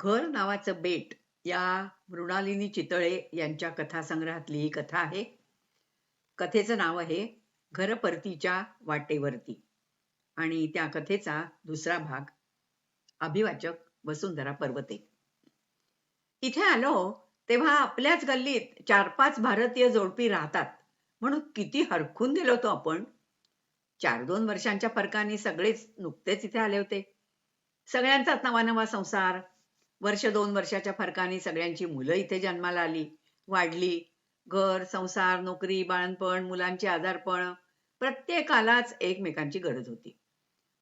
घर नावाचं बेट या मृणालिनी चितळे यांच्या कथासंग्रहातली ही कथा आहे. कथेचं नाव आहे घर परतीच्या वाटेवरती. आणि त्या कथेचा दुसरा भाग अभिवाचक वसुंधरा पर्वते. इथे आलो तेव्हा आपल्याच गल्लीत चार पाच भारतीय जोडपी राहतात म्हणून किती हरखून गेलो होतो आपण. चार दोन वर्षांच्या फरकाने सगळेच नुकतेच इथे आले होते. सगळ्यांचाच नवा नवा संसार वर्ष दोन वर्षाच्या फरकाने सगळ्यांची मुलं इथे जन्माला आली. वाढली. घर संसार नोकरी बाळणपण मुलांचे आजारपण प्रत्येकालाच एकमेकांची गरज होती.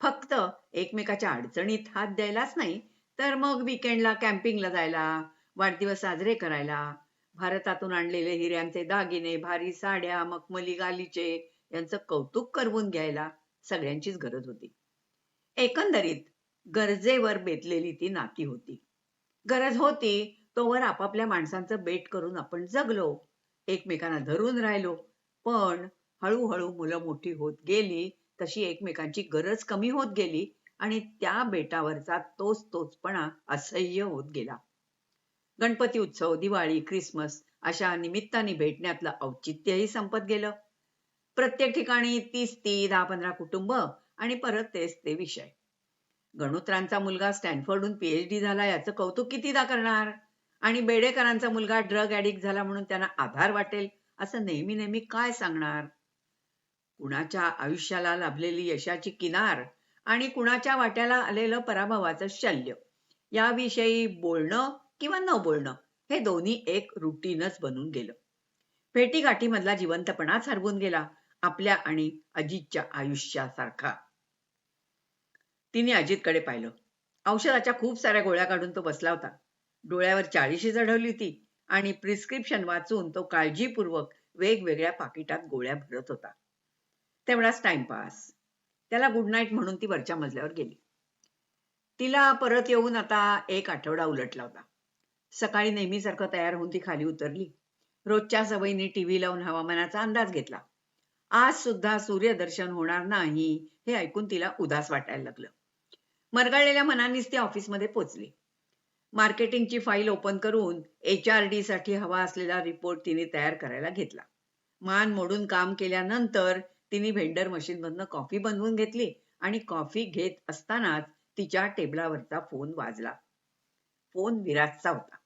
फक्त एकमेकाच्या अडचणीत हात द्यायलाच नाही तर मग विकेंडला कॅम्पिंगला जायला वाढदिवस साजरे करायला भारतातून आणलेले हिऱ्यांचे दागिने भारी साड्या मखमली गालीचे यांचं कौतुक करवून घ्यायला सगळ्यांचीच गरज होती. एकंदरीत गरजेवर बेतलेली ती नाती होती. गरज होती तोवर आपापल्या माणसांचं बेट करून आपण जगलो एकमेकांना धरून राहिलो. पण हळूहळू मुलं मोठी होत गेली तशी एकमेकांची गरज कमी होत गेली आणि त्या बेटावरचा तोच तोचपणा असह्य होत गेला. गणपती उत्सव दिवाळी क्रिसमस अशा निमित्ताने भेटण्यातलं औचित्यही संपत गेलं. प्रत्येक ठिकाणी तीस ती दहा पंधरा कुटुंब आणि परत तेच ते विषय. गणोत्रांचा मुलगा स्टॅनफोर्डहून पीएचडी झाला याचं कौतुक कितीदा करणार? आणि बेडेकरांचा मुलगा ड्रग ऍडिक्ट झाला म्हणून त्यांना आधार वाटेल असं नेहमी नेहमी काय सांगणार? कुणाच्या आयुष्याला लाभलेली यशाची किनार आणि कुणाच्या वाट्याला आलेलं पराभवाचं शल्य? याविषयी बोलणं किंवा न बोलणं हे दोन्ही एक रुटीनच बनून गेलं. भेटीगाठीमधला जिवंतपणाच हरवून गेला आपल्या आणि अजितच्या आयुष्यासारखा. तिने अजितकडे पाहिलं. औषधाच्या खूप साऱ्या गोळ्या काढून तो बसला होता. डोळ्यावर चाळीशी चढवली होती आणि प्रिस्क्रिप्शन वाचून तो काळजीपूर्वक वेगवेगळ्या पाकिटात गोळ्या भरत होता. तेवढाच टाइमपास त्याला गुड नाईट म्हणून ती वरच्या मजल्यावर गेली. तिला परत येऊन आता एक आठवडा उलटला होता. सकाळी नेहमीसारखं तयार होऊन ती खाली उतरली. रोजच्या सवयीने टीव्ही लावून हवामानाचा अंदाज घेतला. आज सुद्धा सूर्यदर्शन होणार नाही हे ऐकून तिला उदास वाटायला लागलं. मरगळलेल्या मनानेच ती ऑफिसमध्ये पोचली. मार्केटिंगची फाईल ओपन करून एच आर डी साठी हवा असलेला रिपोर्ट तिने तयार करायला घेतला. मान मोडून काम केल्यानंतर तिने व्हेंडर मशीन मधनं कॉफी बनवून घेतली आणि कॉफी घेत असतानाच तिच्या टेबलावरचा फोन वाजला. फोन विराजचा होता.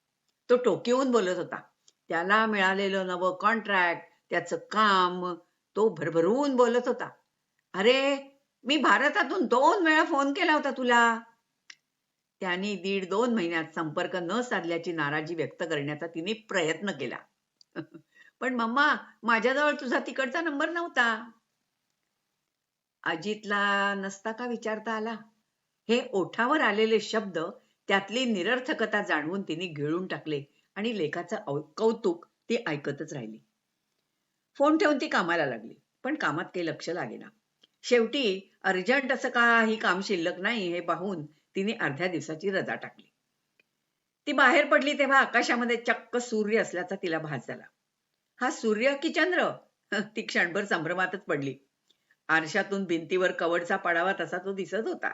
तो टोकिवून बोलत होता. त्याला मिळालेलं नवं कॉन्ट्रॅक्ट त्याचं काम तो भरभरून बोलत होता. अरे मी भारतातून दोन वेळा फोन केला होता तुला. त्यांनी दीड दोन महिन्यात संपर्क न साधल्याची नाराजी व्यक्त करण्याचा तिने प्रयत्न केला. पण मम्मा माझ्याजवळ तुझा तिकडचा नंबर नव्हता. अजितला नसता का विचारता आला? हे ओठावर आलेले शब्द त्यातली निरर्थकता जाणवून तिने गिळून टाकले आणि लेखाचं कौतुक ती ऐकतच राहिली. फोन ठेवून ती कामाला लागली पण कामात काही लक्ष लागेना. शेवटी अर्जंट असं काही काम शिल्लक नाही हे पाहून तिने अर्ध्या दिवसाची रजा टाकली. ती बाहेर पडली तेव्हा आकाशामध्ये चक्क सूर्य असल्याचा तिला भास झाला. हा सूर्य की चंद्र? ती क्षणभर संभ्रमातच पडली. आरशातून भिंतीवर कवडचा पडावा तसा तो दिसत होता.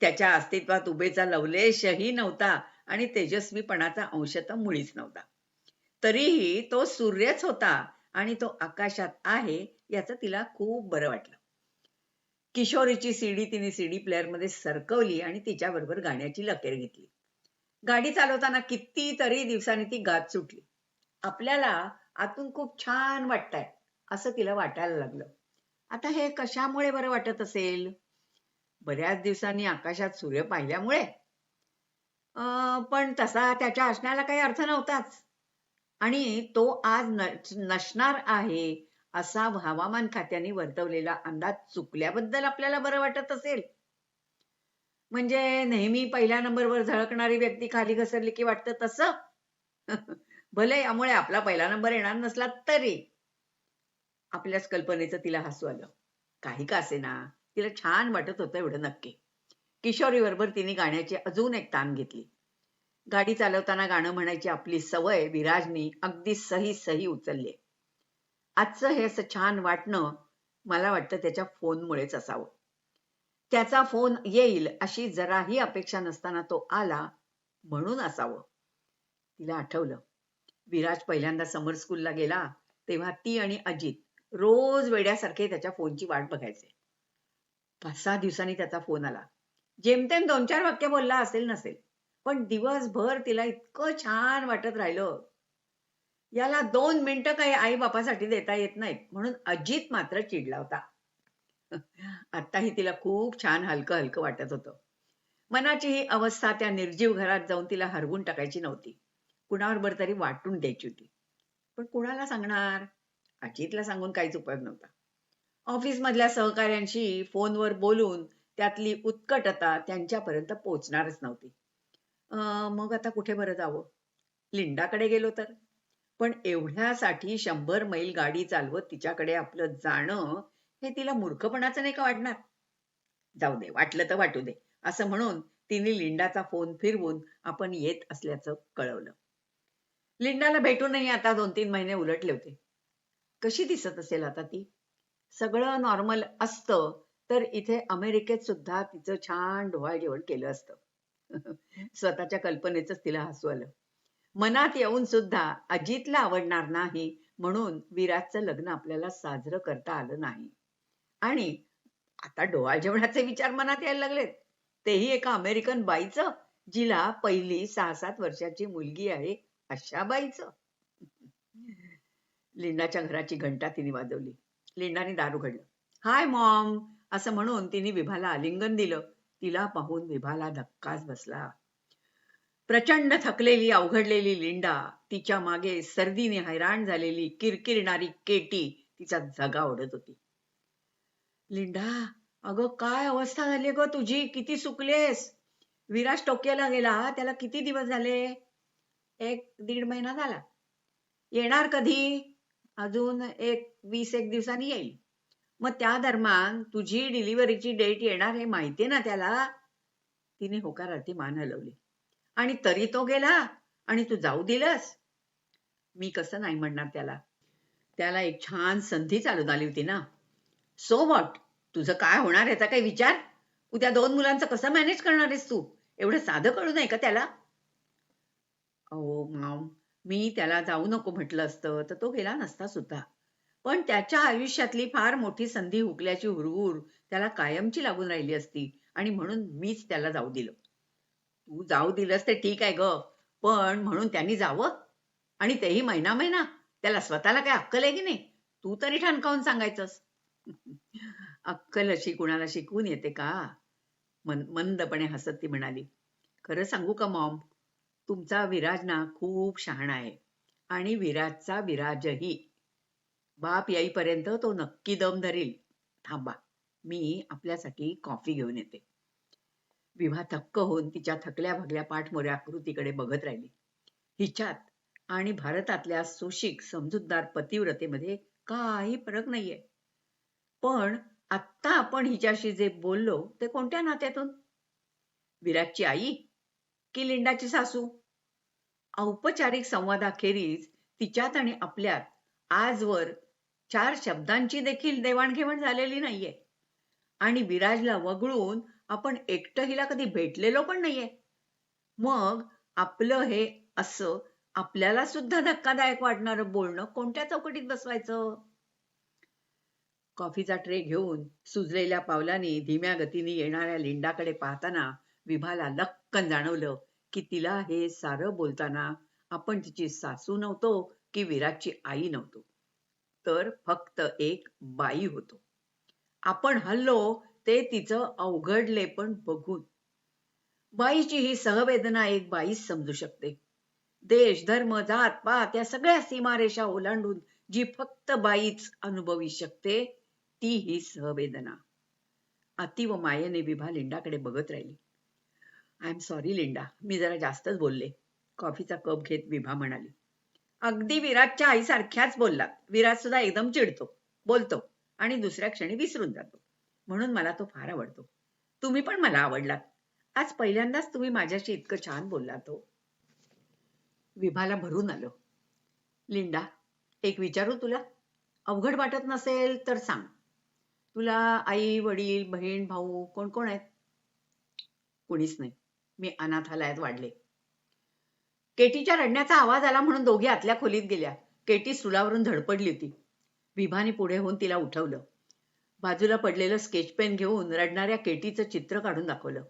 त्याच्या अस्तित्वात उभेचा लवलेशही नव्हता आणि तेजस्वीपणाचा अंश तर मुळीच नव्हता. तरीही तो सूर्यच होता आणि तो आकाशात आहे याचं तिला खूप बरं वाटलं. किशोरीची सीडी तिने सीडी प्लेअरमध्ये सरकवली आणि तिच्याबरोबर गाण्याची लकेर घेतली. गाडी चालवताना कितीतरी दिवसांनी ती गात सुटली. आपल्याला आतून खूप छान वाटतंय असं तिला वाटायला लागलं. आता हे कशामुळे बरं वाटत असेल? बऱ्याच दिवसांनी आकाशात सूर्य पाहिल्यामुळे. पण तसा त्याच्या असण्याला काही अर्थ नव्हताच. आणि तो आज नसणार आहे असा हवामान खात्याने वर्तवलेला अंदाज चुकल्याबद्दल आपल्याला बरं वाटत असेल. म्हणजे नेहमी पहिल्या नंबरवर झळकणारी व्यक्ती खाली घसरली की वाटतं तसं? भले यामुळे आपला पहिला नंबर येणार नसला तरी. आपल्याच कल्पनेचं तिला हसू आलं. काही का असे ना तिला छान वाटत होतं एवढं नक्की. किशोरी बरोबर तिने गाण्याची अजून एक ताण घेतली. गाडी चालवताना गाणं म्हणायची आपली सवय विराजनी अगदी सही सही उचलली. आजचं हे असं छान वाटणं मला वाटतं त्याच्या फोनमुळेच असावं. त्याचा फोन येईल अशी जराही अपेक्षा नसताना तो आला म्हणून असावं. तिला आठवलं. विराज पहिल्यांदा समर स्कूलला गेला तेव्हा ती आणि अजित रोज वेड्यासारखे त्याच्या फोनची वाट बघायचे. पाच सहा दिवसांनी त्याचा फोन आला. जेमतेम दोन चार वाक्य बोलला असेल नसेल. पण दिवसभर तिला इतकं छान वाटत राहिलं. याला दोन मिनिटं काही आई बापासाठी देता येत नाहीत. म्हणून अजित मात्र चिडला होता. आत्ताही तिला खूप छान हलकं हलकं वाटत होतं. मनाची ही अवस्था त्या निर्जीव घरात जाऊन तिला हरवून टाकायची नव्हती. कुणावर तरी वाटून द्यायची होती. पण कुणाला सांगणार? अजितला सांगून काहीच उपयोग नव्हता. ऑफिस मधल्या सहकाऱ्यांशी फोनवर बोलून त्यातली उत्कटता त्यांच्यापर्यंत पोचणारच नव्हती. अं, मग आता कुठे बरं जावं? लिंडाकडे गेलो तर? पण एवढ्यासाठी शंभर मैल गाडी चालवत तिच्याकडे आपलं जाणं हे तिला मूर्खपणाचं नाही का वाटणार? जाऊ दे वाटलं तर वाटू दे. असं म्हणून तिने लिंडाचा फोन फिरवून आपण येत असल्याचं कळवलं. लिंडाला भेटूनही आता दोन तीन महिने उलटले होते. कशी दिसत असेल आता ती? सगळं नॉर्मल असतं तर इथे अमेरिकेत सुद्धा तिचं छान डोहाळ जेवण केलं असतं. स्वतःच्या कल्पनेच तिला हसू आलं. मनात येऊन सुद्धा अजितला आवडणार नाही म्हणून विराजचं लग्न आपल्याला साजरं करता आलं नाही. आणि आता डोळा जेवणाचे विचार मनात यायला लागलेत. तेही एका अमेरिकन बाईचं जिला पहिली सहा सात वर्षाची मुलगी आहे अशा बाईचं. लिंडाच्या घराची घंटा तिने वाजवली. लिंडाने दार उघडलं हाय मॉम असं म्हणून तिने विभाला आलिंगन दिलं. तिला पाहून विभाला धक्काच बसला. प्रचंड थकलेली अवघडलेली लिंडा तिच्यामागे सर्दीने हैराण झालेली किरकिरणारी केटी तिचा जगा ओढत होती. लिंडा अगं काय अवस्था झाली ग तुझी? किती सुकलेस? विराज टोक्याला गेला त्याला किती दिवस झाले? एक दीड महिना झाला. येणार कधी? अजून एक वीस एक दिवसांनी येईल. मग त्या दरम्यान तुझी डिलिव्हरीची डेट येणार हे माहितीये ना त्याला? तिने होकारार्थी मान हलवली. आणि तरी तो गेला आणि तू जाऊ दिलंस. मी कसं नाही म्हणणार त्याला. त्याला एक छान संधी चालून आली होती ना. सो वॉट तुझं काय होणार याचा काही विचार? उद्या दोन मुलांचं कसं मॅनेज करणार आहेस तू? एवढं साधं कळू नाही का त्याला? अहो माम मी त्याला जाऊ नको म्हटलं असतं तर तो गेला नसता सुद्धा. पण त्याच्या आयुष्यातली फार मोठी संधी हुकल्याची हुरहुर त्याला कायमची लागून राहिली असती आणि म्हणून मीच त्याला जाऊ दिलं. तू जाऊ दिलंस ते ठीक आहे ग. पण म्हणून त्यांनी जावं. आणि तेही महिना महिना त्याला स्वतःला काय अक्कल आहे की नाही? तू तरी ठणकावून सांगायचंस? अक्कल अशी कुणाला शिकवून येते का? मन मंदपणे हसत ती म्हणाली खरं सांगू का मॉम? तुमचा विराज ना खूप शहाणा आहे. आणि विराजचा विराजही. बाप येईपर्यंत तो नक्की दम धरील. थांबा. मी आपल्यासाठी कॉफी घेऊन येते. विभा थक्क होऊन तिच्या थकल्या भगल्या पाठमोऱ्या आकृतीकडे बघत राहिली. हिच्यात आणि भारतातल्या सुशिक समजूतदार पतिव्रतेमध्ये काही फरक नाहीये. पण आत्ता आपण हिच्याशी जे बोललो ते कोणत्या नात्यातून? विराटची आई की लिंडाची सासू? औपचारिक संवादाखेरीज तिच्यात आणि आपल्यात आजवर चार शब्दांची देखील देवाणघेवाण झालेली नाहीये. आणि विराजला वगळून आपण एकटं हिला कधी भेटलेलो पण नाहीये. मग आपलं हे असं आपल्याला सुद्धा धक्कादायक वाटणारं बोलणं कोणत्या चौकटीत बसवायचं? कॉफीचा ट्रे घेऊन सुजलेल्या पावलाने धीम्या गतीने येणाऱ्या लिंडाकडे पाहताना विभाला लक्कन जाणवलं की तिला हे सारं बोलताना आपण तिची सासू नव्हतो की विराटची आई नव्हतो. तर फक्त एक बाई होतो. आपण हल्लो ते तिचं अवघडले पण बघून. बाईची ही सहवेदना एक बाईच समजू शकते. देश धर्म जात पात या सगळ्या सीमारेषा ओलांडून जी फक्त बाईच अनुभवी शकते ती ही सहवेदना. अतीव मायेने विभा लिंडाकडे बघत राहिली. आय एम सॉरी लिंडा मी जरा जास्तच बोलले. कॉफीचा कप घेत विभा म्हणाली. अगदी विराटच्या आईसारख्याच बोललात. विराट सुद्धा एकदम चिडतो. बोलतो आणि दुसऱ्या क्षणी विसरून जातो. म्हणून मला तो फार आवडतो. तुम्ही पण मला आवडलात. आज पहिल्यांदाच तुम्ही माझ्याशी इतकं छान बोललात हो. विभाला भरून आलं. लिंडा एक विचारू तुला? अवघड वाटत नसेल तर सांग. तुला आई वडील बहीण भाऊ कोण कोण आहेत? कोणीच नाही. मी अनाथालयात वाढले. केटीच्या रडण्याचा आवाज आला म्हणून दोघी आतल्या खोलीत गेल्या. केटी सुलावरून धडपडली होती. विभाने पुढे होऊन तिला उठवलं. बाजूला पडलेलं स्केच पेन घेऊन रडणाऱ्या केटीचं चित्र काढून दाखवलं.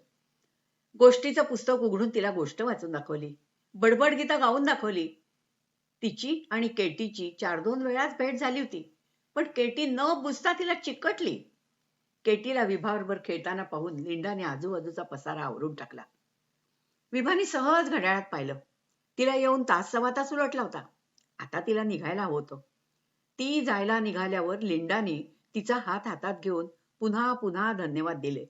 गोष्टीचं पुस्तक उघडून तिला गोष्ट वाचून दाखवली. बडबड गीता गाऊन दाखवली. तिची आणि केटीची चार दोन वेळाच भेट झाली होती पण केटी न बुजता तिला चिकटली. केटीला विभाबरोबर खेळताना पाहून लिंडाने आजूबाजूचा पसारा आवरून टाकला. विभाने सहज घड्याळात पाहिलं. तिला येऊन तास सव्वा तास उलटला होता. आता तिला निघायला हवं होतं. ती जायला निघाल्यावर लिंडाने तिचा हात हातात घेऊन पुन्हा पुन्हा धन्यवाद दिले.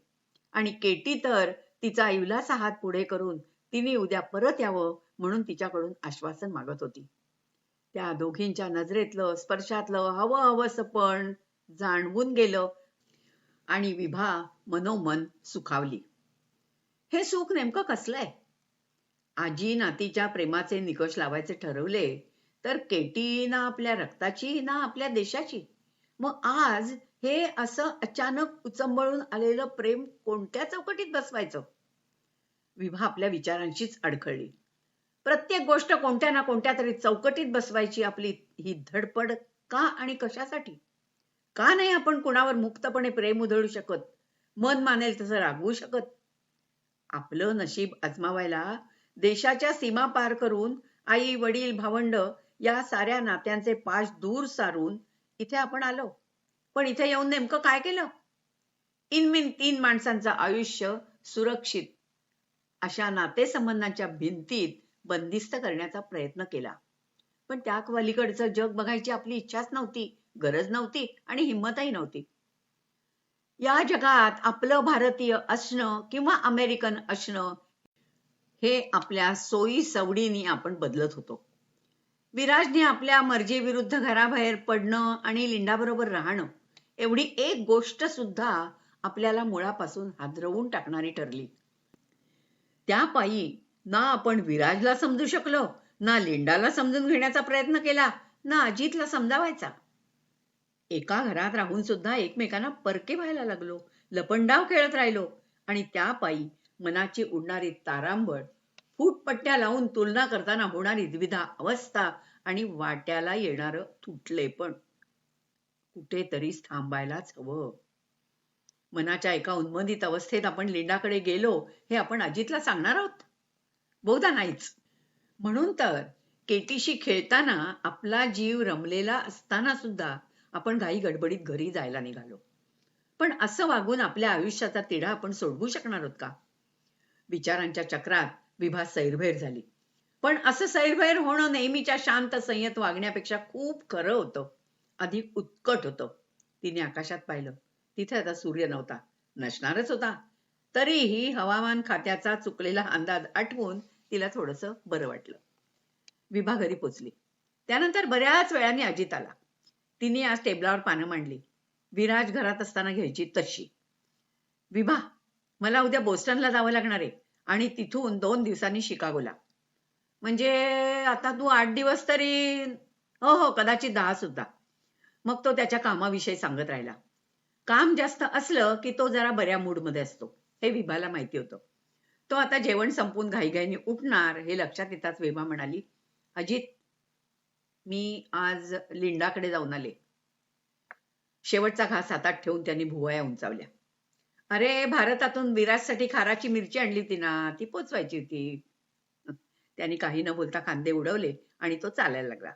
आणि केटी तर तिचा इवलासा हात पुढे करून तिने उद्या परत यावं म्हणून तिच्याकडून आश्वासन मागत होती. त्या दोघींच्या नजरेतलं स्पर्शातलं हवं हवंसं पण जाणवून गेलं आणि विभा मनोमन सुखावली. हे सुख नेमकं कसलंय? आजी नातीच्या प्रेमाचे निकष लावायचे ठरवले तर केटी ना आपल्या रक्ताची ना आपल्या देशाची. मग आज हे असं अचानक उचंबळून आलेलं प्रेम कोणत्या चौकटीत बसवायचं? विभा आपल्या विचारांशीच अडखळली. प्रत्येक गोष्ट कोणत्या ना कोणत्या तरी चौकटीत बसवायची आपली ही धडपड का आणि कशासाठी? का नाही आपण कुणावर मुक्तपणे प्रेम उधळू शकत? मन मानेल तसं रागवू शकत? आपलं नशीब अजमावायला देशाच्या सीमा पार करून आई वडील भावंड या साऱ्या नात्यांचे पाश दूर सारून इथे आपण आलो. पण इथे येऊन नेमकं काय केलं? इनमिन तीन माणसांचं आयुष्य सुरक्षित अशा नातेसंबंधांच्या भिंतीत बंदिस्त करण्याचा प्रयत्न केला. पण त्या पलीकडचं जग बघायची आपली इच्छाच नव्हती गरज नव्हती आणि हिंमतही नव्हती. या जगात आपलं भारतीय असणं किंवा अमेरिकन असणं हे आपल्या सोयी सवडीनी आपण बदलत होतो. विराजने आपल्या मर्जीविरुद्ध घराबाहेर पडणं आणि लिंडाबरोबर राहणं एवढी एक गोष्ट सुद्धा आपल्याला मुळापासून हादरवून टाकणारी ठरली. त्या पायी ना आपण विराजला समजू शकलो ना लिंडाला समजून घेण्याचा प्रयत्न केला ना अजितला समजावायचा. एका घरात राहून सुद्धा एकमेकांना परके व्हायला लागलो लपंडाव खेळत राहिलो आणि त्या पायी मनाची उडणारी तारांबळ फूटपट्ट्या लावून तुलना करताना होणारी द्विधा अवस्था आणि वाट्याला येणार तुटले पण. कुठेतरी थांबायलाच हवं. मनाच्या एका उन्मदित अवस्थेत आपण लिंडाकडे गेलो हे आपण अजितला सांगणार आहोत? बहुधा नाहीच. म्हणून तर केटीशी खेळताना आपला जीव रमलेला असताना सुद्धा आपण घाई गडबडीत घरी जायला निघालो. पण असं वागून आपल्या आयुष्याचा तिढा आपण सोडवू शकणार आहोत का? विचारांच्या चक्रात विभा सैरभैर झाली. पण असं सैरभैर होणं नेहमीच्या शांत संयत वागण्यापेक्षा खूप खरं होतं. अधिक उत्कट होतं. तिने आकाशात पाहिलं. तिथे आता सूर्य नव्हता. नसणारच होता. तरीही हवामान खात्याचा चुकलेला अंदाज आठवून तिला थोडस बरं वाटलं. विभा घरी पोचली. त्यानंतर बऱ्याच वेळाने अजित आला. तिने आज टेबलावर पानं मांडली. विराज घरात असताना घ्यायची तशी. विभा मला उद्या बोस्टनला जावं लागणार आहे. आणि तिथून दोन दिवसांनी शिकागोला. म्हणजे आता तू आठ दिवस तरी हो हो कदाचित दहा सुद्धा. मग तो त्याच्या कामाविषयी सांगत राहिला. काम जास्त असलं की तो जरा बऱ्या मूडमध्ये असतो. हे विभाला माहिती होतं. तो आता जेवण संपून घाईघाईने उठणार हे लक्षात येताच विभा म्हणाली अजित मी आज लिंडाकडे जाऊन आले. शेवटचा घास हातात ठेवून त्यांनी भुवया उंचावल्या. अरे भारतातून विराजसाठी खाराची मिरची आणली होती ना ती पोचवायची होती. त्यांनी काही न बोलता कांदे उडवले आणि तो चालायला लागला.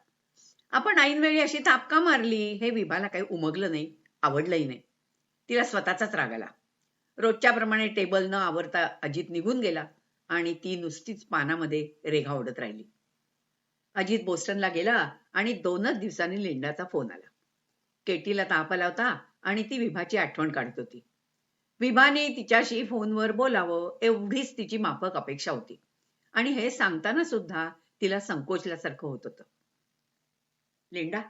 आपण ऐनवेळी अशी तापका मारली? हे विभाला काही उमगलं नाही आवडलंही नाही. तिला स्वतःचाच राग आला. रोजच्या प्रमाणे टेबल न आवरता अजित निघून गेला आणि ती नुसतीच पानामध्ये रेघा ओढत राहिली. अजित बोस्टनला गेला आणि दोनच दिवसांनी लिंडाचा फोन आला. केटीला ताप आला होता आणि ती विभाची आठवण काढत होती. विभाने तिच्याशी फोनवर बोलावं एवढीच तिची माफक अपेक्षा होती. आणि हे सांगताना सुद्धा तिला संकोचल्यासारखं होत होतं. लिंडा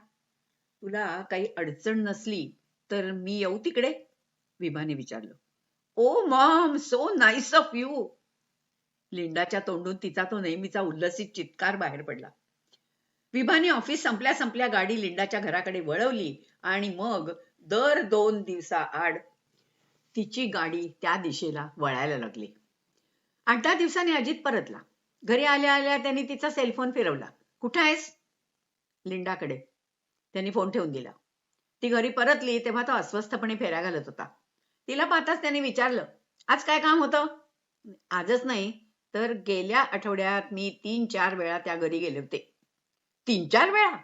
तुला काही अडचण नसली तर मी येऊ तिकडे विभाने विचारलं. ओ mom so nice of you. लिंडाच्या तोंडून तिचा तो नेहमीचा उल्लसित चित्कार बाहेर पडला. विभाने ऑफिस संपल्या संपल्या गाडी लिंडाच्या घराकडे वळवली आणि मग दर दोन दिवसा आड तिची गाडी त्या दिशेला वळायला लागली. आठ दहा दिवसांनी अजित परतला. घरी आल्या आल्या त्यांनी तिचा सेलफोन फिरवला. कुठं आहेस? लिंडाकडे. त्यांनी फोन ठेवून दिला. ती घरी परतली तेव्हा तो अस्वस्थपणे फेऱ्या घालत होता. तिला पाहताच त्यांनी विचारलं आज काय काम होतं? आजच नाही तर गेल्या आठवड्यात मी तीन चार वेळा त्या घरी गेले होते. तीन चार वेळा?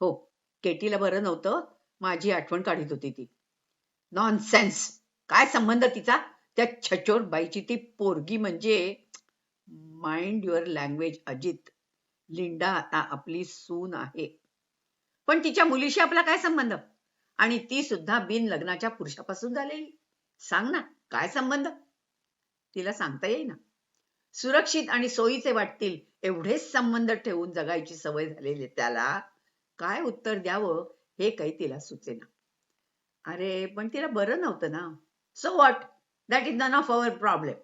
हो केटीला बरं नव्हतं माझी आठवण काढीत होती ती. नॉनसेन्स काय संबंध तिचा? त्या छचोर बाईची ती पोरगी म्हणजे mind your language Ajit. Linda आता आपली सून आहे. पण तिच्या मुलीशी आपला काय संबंध? आणि ती सुद्धा बिन लग्नाच्या पुरुषापासून झालेली. सांग ना काय संबंध? तिला सांगता येईना. सुरक्षित आणि सोयीचे वाटतील एवढेच संबंध ठेवून जगायची सवय झालेली त्याला. काय उत्तर द्यावं हे काही तिला सुचेना. अरे पण तिला बरं नव्हतं ना. So what that is none of our problem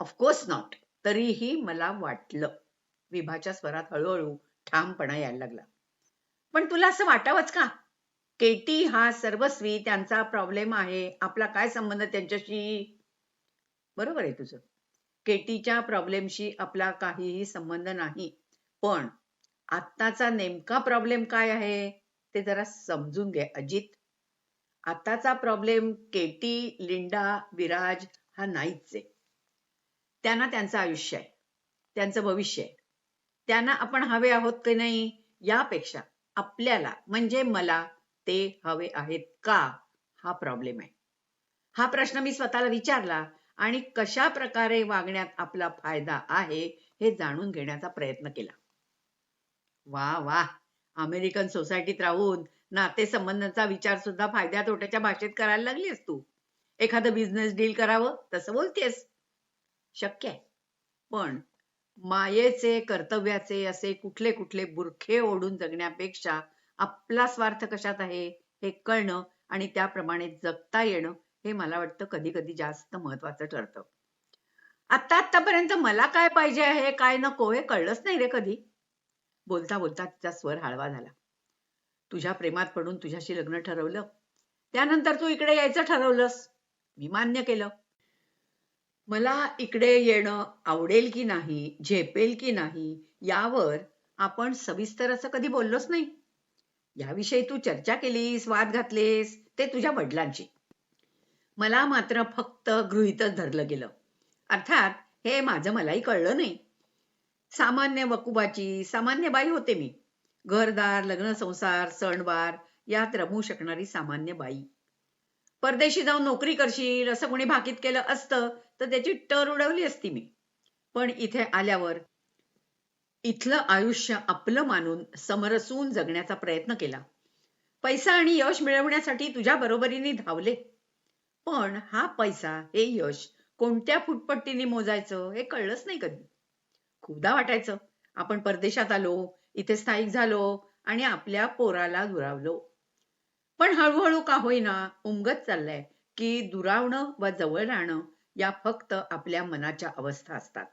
of course not तरीही मला वाटलं. विभाच्या स्वरात हळूहळू ठामपणा यायला लागला. पण तुला असं वाटावंच का? केटी हा सर्वस्वी त्यांचा प्रॉब्लेम आहे. आपला काय संबंध त्यांच्याशी? बरोबर आहे तुझं. केटीच्या प्रॉब्लेमशी आपला काहीही संबंध नाही. पण आत्ताचा नेमका प्रॉब्लेम काय आहे? ते जरा समजून घे अजित. आताचा प्रॉब्लेम केटी लिंडा विराज हा नाहीच आहे. त्यांना त्यांचं आयुष्य आहे. त्यांचं भविष्य आहे. त्यांना आपण हवे आहोत की नाही यापेक्षा आपल्याला म्हणजे मला ते हवे आहेत का? हा प्रॉब्लेम आहे. हा प्रश्न मी स्वतःला विचारला आणि कशा प्रकारे वागण्यात आपला फायदा आहे हे जाणून घेण्याचा प्रयत्न केला. वा वा. अमेरिकन सोसायटीत राहून नातेसंबंधांचा विचार सुद्धा फायद्या तोट्याच्या भाषेत करायला लागलीस तू. एखादं बिझनेस डील करावं तसं बोलतेस. शक्य आहे. पण मायेचे कर्तव्याचे असे कुठले कुठले बुरखे ओढून जगण्यापेक्षा आपला स्वार्थ कशात आहे हे कळणं आणि त्याप्रमाणे जगता येणं हे मला वाटतं कधी कधी जास्त महत्वाचं ठरतं. आता आतापर्यंत मला काय पाहिजे आहे काय नको हे कळलंच नाही रे कधी. बोलता बोलता तिचा स्वर हळवा झाला. तुझ्या प्रेमात पडून तुझ्याशी लग्न ठरवलं. त्यानंतर तू इकडे यायचं ठरवलंस. मी मान्य केलं. मला इकडे येणं आवडेल की नाही झेपेल की नाही यावर आपण सविस्तर असं कधी बोललोच नाही. याविषयी तू चर्चा केलीस वाद घातलेस ते तुझ्या वडिलांची मला मात्र फक्त गृहितच धरलं गेलं. अर्थात हे माझं मलाही कळलं नाही. सामान्य वकुबाची सामान्य बाई होते मी. घरदार लग्न संसार सणवार यात रमू शकणारी सामान्य बाई. परदेशी जाऊन नोकरी करशील असं कोणी भाकीत केलं असतं तर त्याची टर उडवली असती मी. पण इथे आल्यावर इथलं आयुष्य आपलं मानून समरसून जगण्याचा प्रयत्न केला. पैसा आणि यश मिळवण्यासाठी तुझ्या बरोबरीने धावले. पण हा पैसा हे यश कोणत्या फुटपट्टीने मोजायचं हे कळलंच नाही कधी. खूपदा वाटायचं आपण परदेशात आलो इथे स्थायिक झालो आणि आपल्या पोराला दुरावलो. पण हळूहळू का होईना उमगत चाललंय की दुरावणं व जवळ राहणं या फक्त आपल्या मनाच्या अवस्था असतात.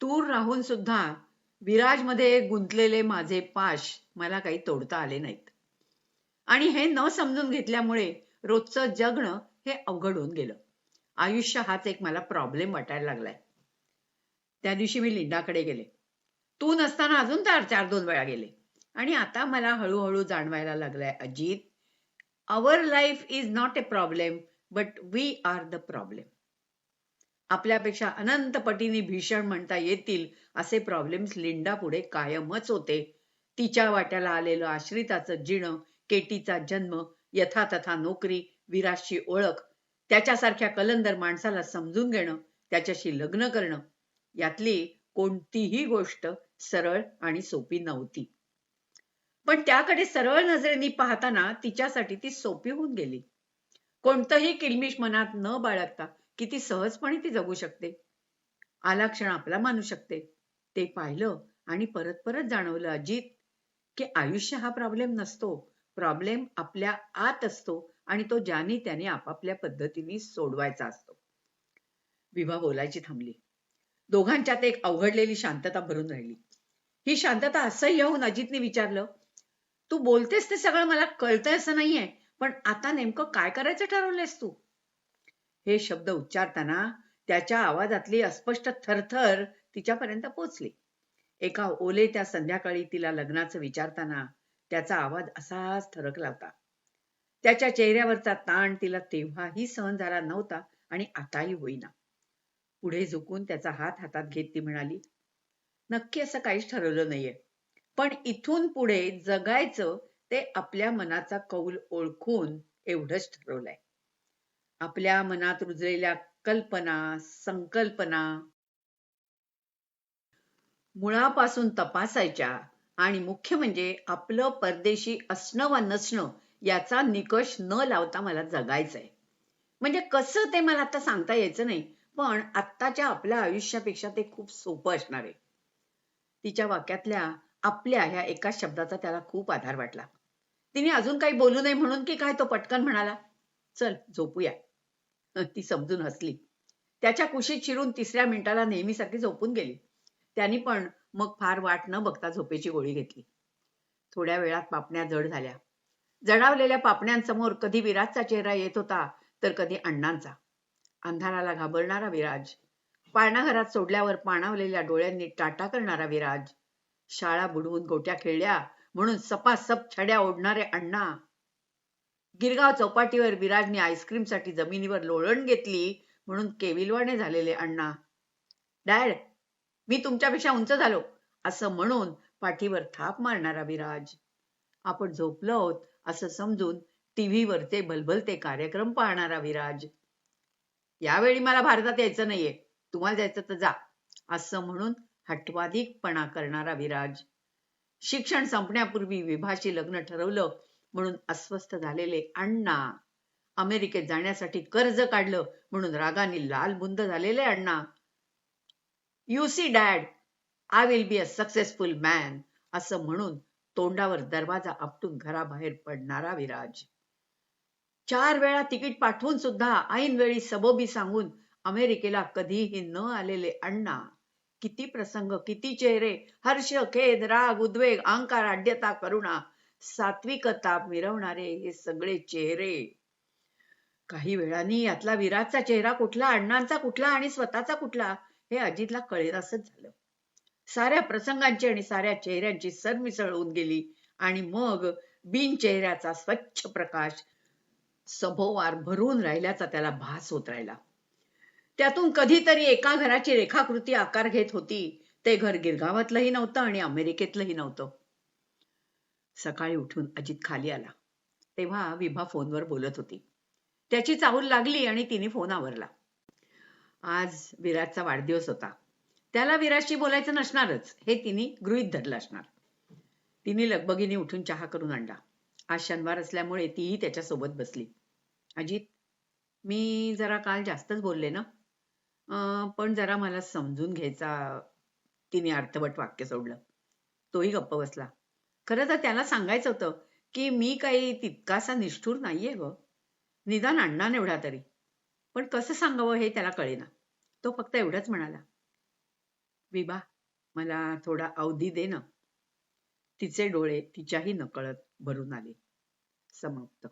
दूर राहून सुद्धा विराजमध्ये गुंतलेले माझे पाश मला काही तोडता आले नाहीत. आणि हे न समजून घेतल्यामुळे रोजचं जगणं हे अवघड होऊन गेलं. आयुष्य हाच एक मला प्रॉब्लेम वाटायला लागलाय. त्या दिवशी मी लिंडाकडे गेले. तू नसताना अजून चार चार दोन वेळा गेले. आणि आता मला हळूहळू जाणवायला लागलाय Ajit our life is not a problem but we are the problem आपल्यापेक्षा अनंत पटीने भीषण म्हणता येतील असे प्रॉब्लेम्स लिंडा पुढे कायमच होते. तिच्या वाट्याला आलेलं आश्रिताचं जिणं केटीचा जन्म यथातथा नोकरी विराशी ओळख त्याच्यासारख्या कलंदर माणसाला समजून घेणं त्याच्याशी लग्न करणं यातली कोणतीही गोष्ट सरळ आणि सोपी नव्हती. पण त्याकडे सरळ नजरेने पाहताना तिच्यासाठी ती सोपी होऊन गेली. कोणतंही किलमिश मनात न बाळगता किती सहजपणे ती जगू शकते. आला क्षण आपला मानू शकते. ते पाहिलं आणि परत परत जाणवलं अजित की आयुष्य हा प्रॉब्लेम नसतो. प्रॉब्लेम आपल्या आत असतो आणि तो ज्याने त्याने आपापल्या पद्धतीने सोडवायचा असतो. विभा बोलायची थांबली. दोघांच्यात एक अवघडलेली शांतता भरून राहिली. ही शांतता असह्य होऊन अजितने विचारलं तू बोलतेस ते सगळं मला कळतंय असं नाहीये पण आता नेमकं काय करायचं ठरवलंयस तू? हे शब्द उच्चारताना त्याच्या आवाजातली अस्पष्ट थरथर तिच्यापर्यंत पोचली. एका ओले त्या संध्याकाळी तिला लग्नाचं विचारताना त्याचा आवाज असाच ठरकला होता. त्याच्या चेहऱ्यावरचा ताण तिला तेव्हाही सहन झाला नव्हता आणि आताही होईना. पुढे झुकून त्याचा हात हातात घेत ती म्हणाली नक्की असं काहीच ठरवलं नाहीये. पण इथून पुढे जगायचं ते आपल्या मनाचा कौल ओळखून एवढंच ठरवलंय. आपल्या मनात रुजलेल्या कल्पना संकल्पना मुळापासून तपासायच्या आणि मुख्य म्हणजे आपलं परदेशी असणं वा नसणं याचा निकष न लावता मला जगायचंय. म्हणजे कसं ते मला आता सांगता यायचं नाही पण आत्ताच्या आपल्या आयुष्यापेक्षा ते खूप सोपं असणार आहे. तिच्या वाक्यातल्या आपल्या ह्या एकाच शब्दाचा त्याला खूप आधार वाटला. तिने अजून काही बोलू नये म्हणून की काय तो पटकन म्हणाला? चल झोपूया. ती समजून हसली. त्याच्या कुशीत शिरून तिसऱ्या मिनिटाला नेहमीसारखी झोपून गेली. त्यांनी पण मग फार वाट न बघता झोपेची गोळी घेतली. थोड्या वेळात पापण्या जड झाल्या. जडावलेल्या पापण्यांसमोर कधी विराजचा चेहरा येत होता तर कधी अण्णांचा. अंधाराला घाबरणारा विराज पाळणाघरात सोडल्यावर पाणावलेल्या डोळ्यांनी टाटा करणारा विराज. शाळा बुडवून गोट्या खेळल्या म्हणून सपासप छड्या ओढणारे अण्णा. गिरगाव चौपाटीवर विराजने आईस्क्रीमसाठी जमिनीवर लोळण घेतली म्हणून केविलवाने झालेले अण्णा. डॅड मी तुमच्यापेक्षा उंच झालो असं म्हणून पाठीवर थाप मारणारा विराज. आपण झोपलो आहोत असं समजून टीव्हीवरचे भलभलते कार्यक्रम पाहणारा विराज. यावेळी मला भारतात यायचं नाहीये. तुम्हाला जायचं तर जा. असं म्हणून हटवाधिकपणा करणारा विराज. शिक्षण संपण्यापूर्वी विभाशी लग्न ठरवलं म्हणून अस्वस्थ झालेले अण्णा. अमेरिकेत जाण्यासाठी कर्ज काढलं म्हणून रागाने लाल बुंद झालेले अण्णा. You see dad I will be a successful man असं म्हणून तोंडावर दरवाजा आपटून घराबाहेर पडणारा विराज. चार वेळा तिकीट पाठवून सुद्धा ऐन वेळी सबोबी सांगून अमेरिकेला कधीही न आलेले अण्णा किती प्रसंग किती चेहरे हर्ष खेद राग उद्वेग अहंकार आड्यता करुणा सात्विकता मिरवणारे हे सगळे चेहरे. काही वेळाने यातला विराटचा चेहरा कुठला अण्णांचा कुठला आणि स्वतःचा कुठला हे अजितला कळेनासच झालं. साऱ्या प्रसंगांची आणि साऱ्या चेहऱ्यांची सरमिसळ होऊन गेली आणि मग बिन चेहऱ्याचा स्वच्छ प्रकाश सभोवार भरून राहिल्याचा त्याला भास होत राहिला. त्यातून कधीतरी एका घराची रेखाकृती आकार घेत होती. ते घर गिरगावातलंही नव्हतं आणि अमेरिकेतलंही नव्हतं. सकाळी उठून अजित खाली आला. तेव्हा विभा फोनवर बोलत होती. त्याची चाहूल लागली आणि तिने फोन आवरला. आज विराटचा वाढदिवस होता. त्याला विराजशी बोलायचं नसणारच. हे तिने गृहित धरलं असणार. तिने लगबगीने उठून चहा करून आणला. आज शनिवार असल्यामुळे तीही त्याच्यासोबत बसली. अजित मी जरा काल जास्तच बोलले ना? पण जरा मला समजून घ्यायचा तिने अर्थवट वाक्य सोडलं. तोही गप्प बसला. खरं तर त्याला सांगायचं होतं की मी काही तितकासा निष्ठूर नाहीये ग. निदान अण्णा एवढा तरी. पण कसं सांगावं हे त्याला कळेना. तो फक्त एवढंच म्हणाला. विभा मला थोडा अवधी दे ना. तिचे डोळे तिच्याही नकळत भरून आले. समाप्त.